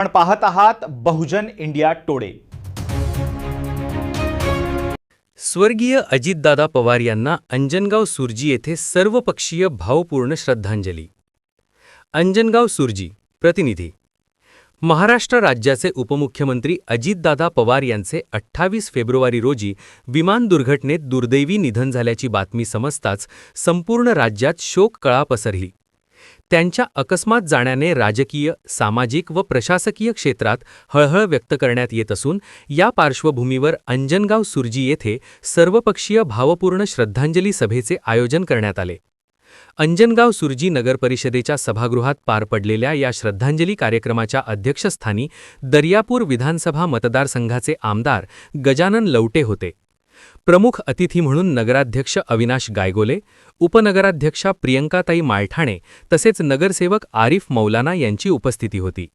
आपण पाहत आहात बहुजन इंडिया टोडे. स्वर्गीय अजितदादा पवार यांना अंजनगाव सुरजी येथे सर्वपक्षीय भावपूर्ण श्रद्धांजली. अंजनगाव सुरजी प्रतिनिधी. महाराष्ट्र राज्याचे उपमुख्यमंत्री अजितदादा पवार यांचे अठ्ठावीस फेब्रुवारी रोजी विमान दुर्घटनेत दुर्दैवी निधन झाल्याची बातमी समजताच संपूर्ण राज्यात शोककळा पसरली. त्यांच्या अकस्मात जाण्याने राजकीय सामाजिक व प्रशासकीय क्षेत्रात हळहळ व्यक्त करण्यात येत असून या पार्श्वभूमीवर अंजनगाव सुरजी येथे सर्वपक्षीय भावपूर्ण श्रद्धांजली सभेचे आयोजन करण्यात आले. अंजनगाव सुरजी नगरपरिषदेच्या सभागृहात पार पडलेल्या या श्रद्धांजली कार्यक्रमाच्या अध्यक्षस्थानी दर्यापूर विधानसभा मतदारसंघाचे आमदार गजानन लवटे होते. प्रमुख अतिथी म्हणून नगराध्यक्ष अविनाश गायगोले उपनगराध्यक्षा प्रियंकाताई माळठाणे तसेच नगरसेवक आरिफ मौलाना यांची उपस्थिती होती.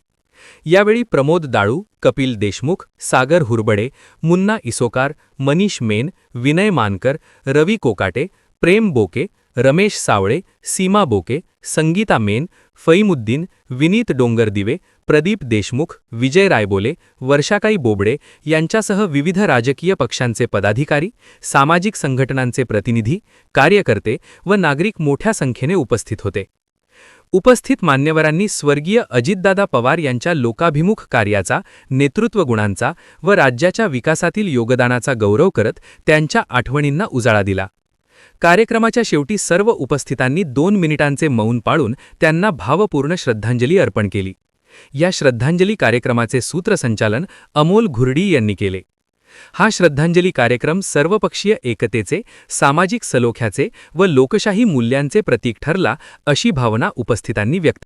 यावेळी प्रमोद दाळू कपिल देशमुख सागर हुरबडे मुन्ना इसोकार मनीष मेन विनय मानकर रवी कोकाटे प्रेम बोके रमेश सावळे सीमा बोके संगीता मेन फईमुद्दीन विनीत डोंगरदिवे प्रदीप देशमुख विजय रायबोले वर्षाकाई बोबडे यांच्यासह विविध राजकीय पक्षांचे पदाधिकारी सामाजिक संघटनांचे प्रतिनिधी कार्यकर्ते व नागरिक मोठ्या संख्येने उपस्थित होते. उपस्थित मान्यवरांनी स्वर्गीय अजितदादा पवार यांच्या लोकाभिमुख कार्याचा नेतृत्व गुणांचा व राज्याच्या विकासातील योगदानाचा गौरव करत त्यांच्या आठवणींना उजाळा दिला. कार्यक्रमाच्या शेवटी सर्व उपस्थितांनी दोन मिनिटांचे मौन पाळून त्यांना भावपूर्ण श्रद्धांजली अर्पण केली. या श्रद्धांजली कार्यक्रमाचे सूत्रसंचालन अमोल घुर्डी यांनी केले. हा श्रद्धांजली कार्यक्रम सर्वपक्षीय एकतेचे सामाजिक सलोख्याचे व लोकशाही मूल्यांचे प्रतीक ठरला अशी भावना उपस्थितांनी व्यक्त